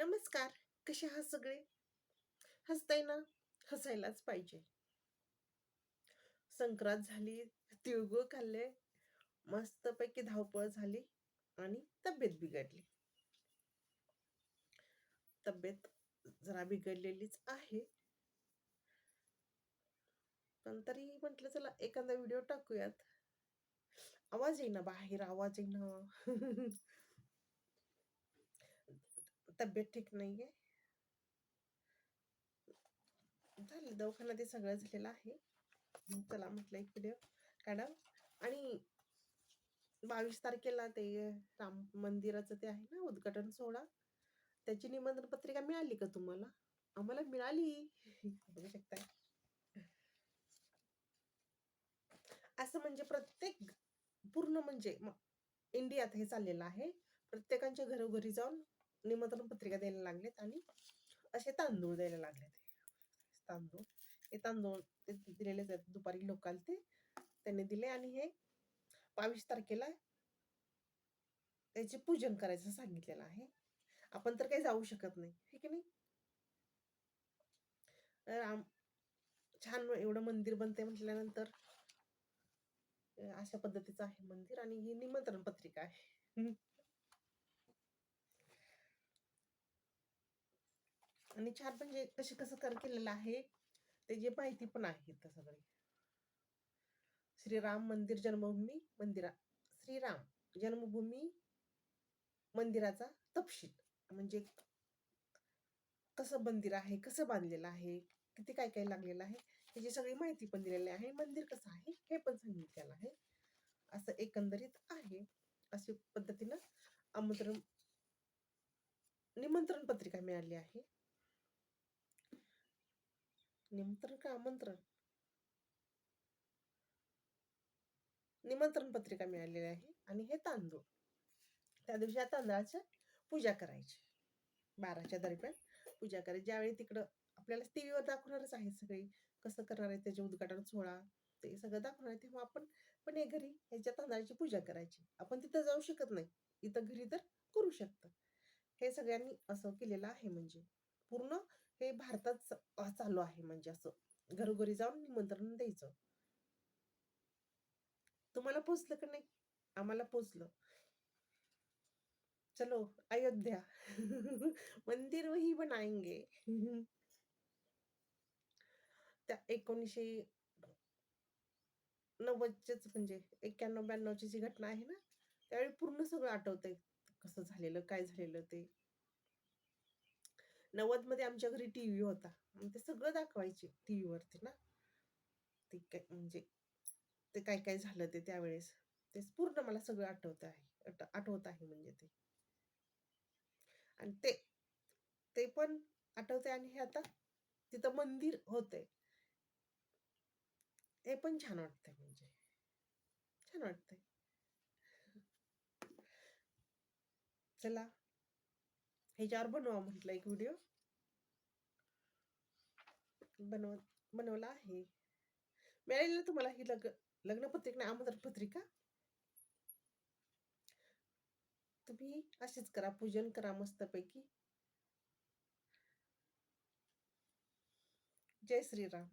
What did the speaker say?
नमस्कार कसे आहात सगळे? हसताय ना? हसायलाच पाहिजे. संक्रांत झाली तिळगुळ खाल्ले मस्तपैकी धावपळ झाली आणि तब्येत बिघडली. तब्येत जरा बिघडलेलीच आहे. पण तरी म्हटलं चला एखादा व्हिडिओ टाकूयात. आवाज येईना बाहेर आवाज येईना. तब्येत ठीक नाहीये. झालं दवाखाना ते सगळं झालेलं आहे. चला म्हटलं एक व्हिडिओ काढा आणि बावीस तारखेला ते राम मंदिराचं ते आहे ना उद्घाटन सोहळा. त्याची निमंत्रण पत्रिका मिळाली का तुम्हाला? आम्हाला मिळाली. बघू शकताय. असं म्हणजे प्रत्येक पूर्ण म्हणजे इंडियात हे चाललेलं आहे. प्रत्येकांच्या घरोघरी जाऊन निमंत्रण पत्रिका द्यायला लागलेत आणि असे तांदूळ द्यायला लागलेत. तांदूळ हे तांदूळ ते दिलेले आहेत. दुपारी लोकांना ते त्यांनी दिले आणि हे बावीस तारखेला त्याचे पूजन करायचं सांगितलेलं आहे. आपण तर काही जाऊ शकत नाही हे की नाही? तर छान एवढं मंदिर बनते म्हटल्यानंतर अशा पद्धतीचं आहे मंदिर आणि ही निमंत्रण पत्रिका आहे. आणि छान म्हणजे कसे कसं कर केलेलं आहे त्याची माहिती पण आहे तर. सगळी श्रीराम मंदिर जन्मभूमी मंदिरा श्रीराम जन्मभूमी मंदिराचा तपशील. म्हणजे कसं मंदिर आहे कसं बांधलेलं आहे किती काय काय लागलेलं आहे त्याची सगळी माहिती पण दिलेली आहे मंदिर कसं आहे हे पण सांगितलेलं आहे. असं एकंदरीत आहे. अशी पद्धतीनं आमंत्रण निमंत्रण पत्रिका मिळाली आहे. निमंत्रण का आमंत्रण? निमंत्रण पत्रिका मिळालेली आहे आणि हे तांदूळ. त्या दिवशी या तांदळाचं पूजा करायची. बाराच्या दरम्यान पूजा करायची. ज्यावेळी तिकडं आपल्याला टीव्हीवर दाखवणारच आहे सगळी. कसं करणार आहे त्याचे उद्घाटन सोहळा ते सगळं दाखवणार आहे. तेव्हा आपण पण हे घरी ह्याच्या तांदळाची पूजा करायची. आपण तिथं जाऊ शकत नाही. इथं घरी तर करू शकतं. हे सगळ्यांनी असं केलेलं आहे म्हणजे. पूर्ण हे भारतात चालू आहे म्हणजे असं. घरोघरी जाऊन निमंत्रण द्यायचं. तुम्हाला पोचलं का नाही? आम्हाला पोचलं. चलो अयोध्या. मंदिर वही बनाएंगे त्या एकोणीसशे नव्वदचेच म्हणजे एक्क्याण्णव ब्याण्णवची जी घटना आहे ना त्यावेळी पूर्ण सगळं आठवतंय. कसं झालेलं काय झालेलं ते. नव्वदमध्ये आमच्या घरी टीव्ही होता. ते सगळं दाखवायचे टीव्ही वरती ना. ते काय म्हणजे ते काय काय झालं ते त्यावेळेस. ते पूर्ण मला सगळं आठवत आहे. आठवत आहे म्हणजे ते. आणि ते ते पण आठवते आणि हे आता तिथं मंदिर होते हे पण छान वाटतंय म्हणजे. छान वाटतंय. चला. ह्याच्यावर बनवा म्हटलं एक व्हिडिओ बनव बनवला आहे. मिळाली ना तुम्हाला ही लग्न लग्न पत्रिका नाही आमंत्रण पत्रिका? तुम्ही अशीच करा पूजन करा मस्तपैकी. जय श्रीराम.